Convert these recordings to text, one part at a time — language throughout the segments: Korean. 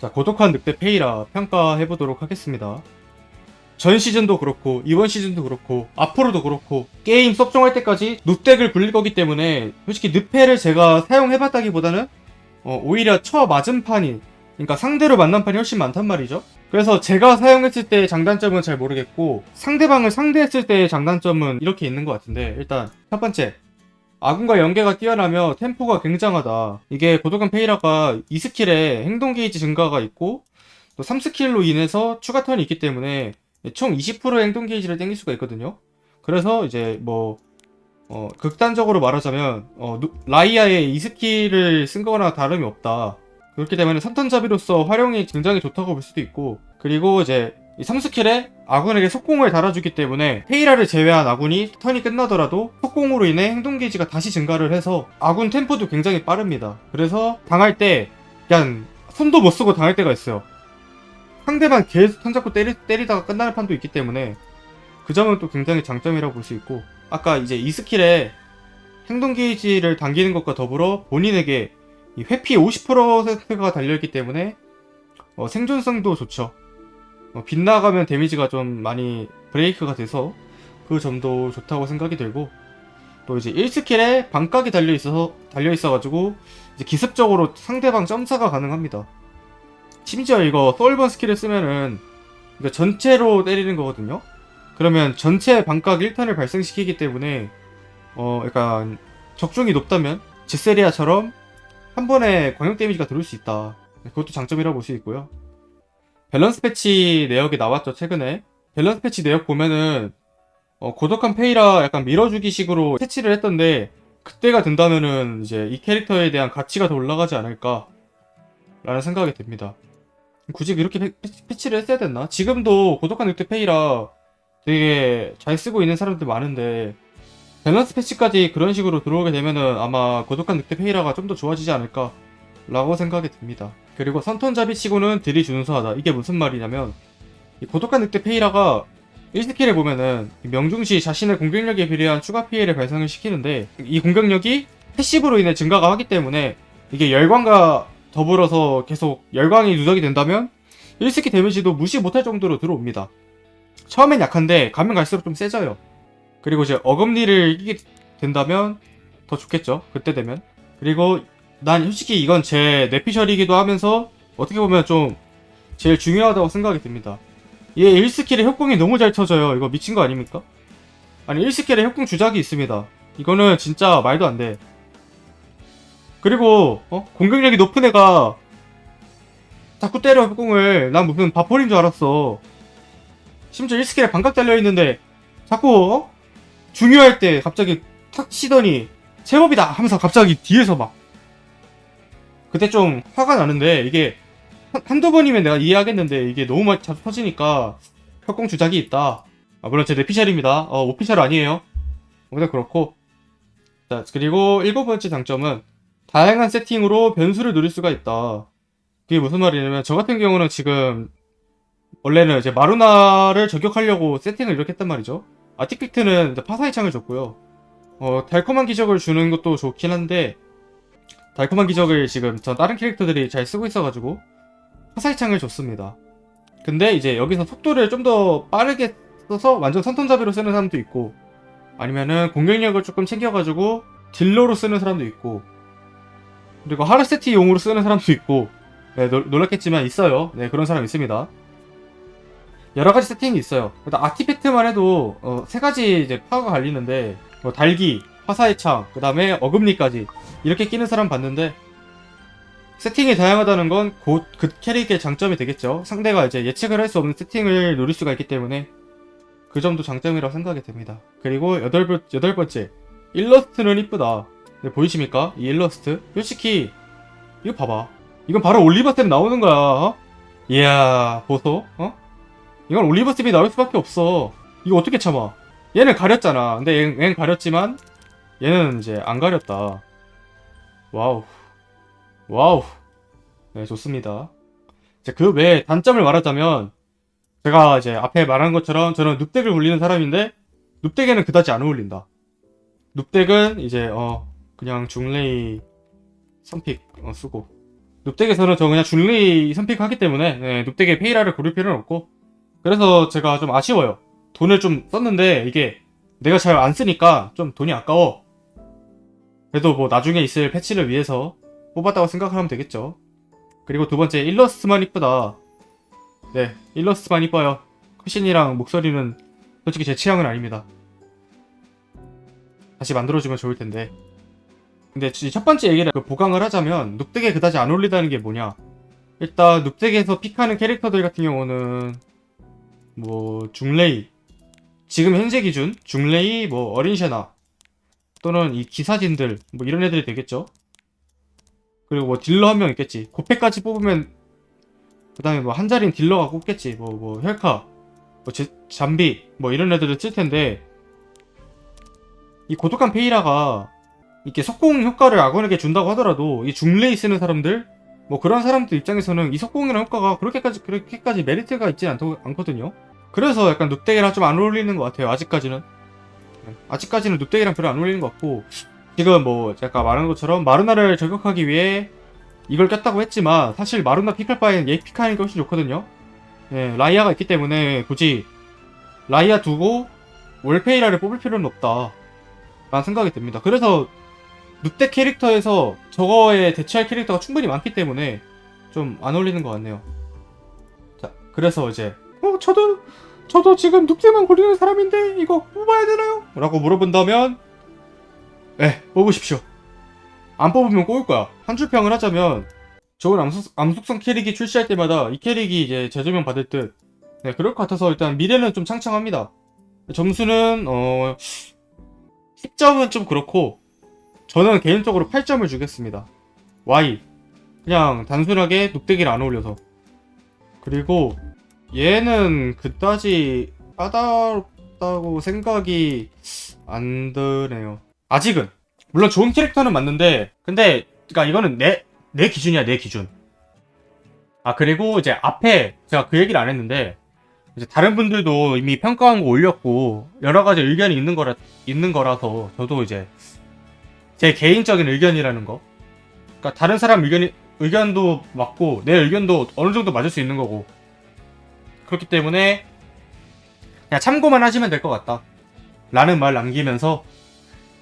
자, 고독한 늑대 페이라 평가해보도록 하겠습니다. 전 시즌도 그렇고, 이번 시즌도 그렇고, 앞으로도 그렇고, 게임 섭종할 때까지 눕덱을 굴릴 거기 때문에, 솔직히 늪패를 제가 사용해봤다기보다는, 어, 오히려 처 맞은 판이, 그러니까 상대로 만난 판이 훨씬 많단 말이죠. 그래서 제가 사용했을 때의 장단점은 잘 모르겠고, 상대방을 상대했을 때의 장단점은 이렇게 있는 것 같은데, 일단, 첫 번째, 아군과 연계가 뛰어나며 템포가 굉장하다. 이게 고독한 페이라가 2스킬에 행동 게이지 증가가 있고 또 3스킬로 인해서 추가 턴이 있기 때문에 총 20%의 행동 게이지를 땡길 수가 있거든요. 그래서 이제 뭐 어, 극단적으로 말하자면 어, 누- 라이아의 2스킬을 쓴 거나 다름이 없다. 그렇기 때문에 선턴잡이로서 활용이 굉장히 좋다고 볼 수도 있고 그리고 이제 이 3스킬에 아군에게 속공을 달아주기 때문에 페이라를 제외한 아군이 턴이 끝나더라도 속공으로 인해 행동 게이지가 다시 증가를 해서 아군 템포도 굉장히 빠릅니다. 그래서 당할 때 그냥 손도 못 쓰고 당할 때가 있어요. 상대방 계속 턴 잡고 때리, 때리다가 끝나는 판도 있기 때문에 그 점은 또 굉장히 장점이라고 볼 수 있고 아까 이제 이 스킬에 행동 게이지를 당기는 것과 더불어 본인에게 이 회피 50%가 달려있기 때문에 어, 생존성도 좋죠. 어, 빗나가면 데미지가 좀 많이 브레이크가 돼서 그 점도 좋다고 생각이 들고 또 이제 1스킬에 반각이 달려 있어서 달려 있어 가지고 이제 기습적으로 상대방 점사가 가능합니다. 심지어 이거 소울번 스킬을 쓰면은 이거 전체로 때리는 거거든요. 그러면 전체 반각 1턴을 발생시키기 때문에 어 약간 적중이 높다면 지세리아처럼 한 번에 광역 데미지가 들어올 수 있다. 그것도 장점이라고 볼 수 있고요. 밸런스 패치 내역이 나왔죠 최근에 밸런스 패치 내역 보면은 어, 고독한 페이라 약간 밀어주기 식으로 패치를 했던데 그때가 된다면은 이제 이 캐릭터에 대한 가치가 더 올라가지 않을까 라는 생각이 듭니다 굳이 이렇게 패치를 했어야 됐나? 지금도 고독한 늑대 페이라 되게 잘 쓰고 있는 사람들 많은데 밸런스 패치까지 그런 식으로 들어오게 되면은 아마 고독한 늑대 페이라가 좀 더 좋아지지 않을까 라고 생각이 듭니다. 그리고 선턴잡이 치고는 딜이 준수하다. 이게 무슨 말이냐면 이 고독한 늑대 페이라가 1스킬에 보면은 이 명중시 자신의 공격력에 비례한 추가 피해를 발생을 시키는데 이 공격력이 패시브로 인해 증가가 하기 때문에 이게 열광과 더불어서 계속 열광이 누적이 된다면 1스킬 데미지도 무시 못할 정도로 들어옵니다. 처음엔 약한데 가면 갈수록 좀 세져요. 그리고 이제 어금니를 이기게 된다면 더 좋겠죠. 그때 되면. 그리고 난 솔직히 이건 제 내피셜이기도 하면서 어떻게 보면 좀 제일 중요하다고 생각이 듭니다. 얘 1스킬의 협공이 너무 잘 쳐져요. 이거 미친 거 아닙니까? 아니 1스킬에 협공 주작이 있습니다. 이거는 진짜 말도 안 돼. 그리고 어? 공격력이 높은 애가 자꾸 때려 협공을 난 무슨 바폴인 줄 알았어. 심지어 1스킬에 반각 달려있는데 자꾸 어? 중요할 때 갑자기 탁 치더니 제법이다 하면서 갑자기 뒤에서 막 그때 좀 화가 나는데 이게 한, 한두 번이면 내가 이해하겠는데 이게 너무 많이 자주 터지니까 협공 주작이 있다. 아, 물론 제 내피셜입니다. 어, 오피셜 아니에요. 근데 그렇고 자 그리고 일곱 번째 장점은 다양한 세팅으로 변수를 누릴 수가 있다. 그게 무슨 말이냐면 저 같은 경우는 지금 원래는 이제 마루나를 저격하려고 세팅을 이렇게 했단 말이죠. 아티픽트는 이제 파사의 창을 줬고요. 어, 달콤한 기적을 주는 것도 좋긴 한데 달콤한 기적을 지금 전 다른 캐릭터들이 잘 쓰고 있어가지고 화살창을 줬습니다. 근데 이제 여기서 속도를 좀 더 빠르게 써서 완전 선턴잡이로 쓰는 사람도 있고 아니면은 공격력을 조금 챙겨가지고 딜러로 쓰는 사람도 있고 그리고 하르세티 용으로 쓰는 사람도 있고 네, 놀, 놀랐겠지만 있어요. 네 그런 사람 있습니다. 여러 가지 세팅이 있어요. 일단 아티팩트만 해도 어, 세 가지 이제 파가 갈리는데 뭐 달기, 화사의 창, 그 다음에 어금니까지 이렇게 끼는 사람 봤는데 세팅이 다양하다는 건 곧 그 캐릭의 장점이 되겠죠. 상대가 이제 예측을 할 수 없는 세팅을 노릴 수가 있기 때문에 그 점도 장점이라고 생각이 됩니다. 그리고 여덟, 번- 여덟 번째 일러스트는 이쁘다. 네, 보이십니까? 이 일러스트 솔직히 이거 봐봐. 이건 바로 올리버 쌤 나오는 거야. 어? 이야 보소? 어? 이건 올리버 쌤이 나올 수밖에 없어. 이거 어떻게 참아? 얘는 가렸잖아. 근데 얘, 얘는 가렸지만 얘는 이제 안 가렸다. 와우. 와우. 네, 좋습니다. 이제 그 외에 단점을 말하자면 제가 이제 앞에 말한 것처럼 저는 눕덱을 굴리는 사람인데 눕덱에는 그다지 안 어울린다. 눕덱은 이제 어 그냥 중레이 선픽 어, 쓰고 눕덱에서는 저 그냥 줄리 선픽 하기 때문에 네, 눕덱에 페이라를 고를 필요는 없고 그래서 제가 좀 아쉬워요. 돈을 좀 썼는데 이게 내가 잘 안 쓰니까 좀 돈이 아까워. 그래도 뭐 나중에 있을 패치를 위해서 뽑았다고 생각하면 되겠죠. 그리고 두 번째 일러스트만 이쁘다. 네, 일러스트만 이뻐요. 컷신이랑 목소리는 솔직히 제 취향은 아닙니다. 다시 만들어주면 좋을 텐데. 근데 지- 첫 번째 얘기를 그 보강을 하자면 눕덱에 그다지 안 어울리다는 게 뭐냐? 일단 눕덱에서 픽하는 캐릭터들 같은 경우는 뭐 중레이 지금 현재 기준 중레이 뭐 어린샤나 또는 이 기사진들 뭐 이런 애들이 되겠죠. 그리고 뭐 딜러 한 명 있겠지. 고패까지 뽑으면 그 다음에 뭐 한자린 딜러가 꼽겠지. 뭐뭐 혈카, 뭐 제- 잠비 뭐 이런 애들을 쓸 텐데 이 고독한 페이라가 이렇게 속공 효과를 악원에게 준다고 하더라도 이 중레이 쓰는 사람들 뭐 그런 사람들 입장에서는 이 속공이라는 효과가 그렇게까지 그렇게까지 메리트가 있지 않, 않거든요. 그래서 약간 눕덱이랑 좀 안 어울리는 것 같아요. 아직까지는 네, 아직까지는 눕덱이랑 별로 안 어울리는 것 같고 지금 뭐 제가 말한 것처럼 마르나를 저격하기 위해 이걸 꼈다고 했지만 사실 마르나 픽할 바엔 얘 픽하는 게 훨씬 좋거든요. 예, 라이아가 있기 때문에 굳이 라이아 두고 월페이라를 뽑을 필요는 없다. 라는 생각이 듭니다. 그래서 눕덱 캐릭터에서 저거에 대체할 캐릭터가 충분히 많기 때문에 좀 안 어울리는 것 같네요. 자, 그래서 이제 어, 저도 저도 지금 눕덱만 고르는 사람인데 이거 뽑아야 되나요? 라고 물어본다면 네, 뽑으십시오. 안 뽑으면 꼬일 거야. 한 줄 평을 하자면 좋은 암속, 암속성 캐릭이 출시할 때마다 이 캐릭이 이제 재조명 받을 듯. 네, 그럴 것 같아서 일단 미래는 좀 창창합니다. 점수는 어 10점은 좀 그렇고 저는 개인적으로 8점을 주겠습니다. Y. 그냥 단순하게 눕대기를 안 어울려서. 그리고 얘는 그다지 까다롭다고 생각이 안 드네요. 아직은. 물론 좋은 캐릭터는 맞는데, 근데, 그니까 이거는 내, 내 기준이야, 내 기준. 아, 그리고 이제 앞에 제가 그 얘기를 안 했는데, 이제 다른 분들도 이미 평가한 거 올렸고, 여러 가지 의견이 있는 거라, 있는 거라서, 저도 이제, 제 개인적인 의견이라는 거. 그니까 다른 사람 의견이, 의견도 맞고, 내 의견도 어느 정도 맞을 수 있는 거고. 그렇기 때문에, 그냥 참고만 하시면 될 것 같다. 라는 말 남기면서,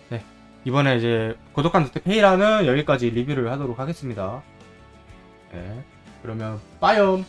네. 이번에 이제, 고독한 득택 페이라는 여기까지 리뷰를 하도록 하겠습니다. 네. 그러면, 빠염!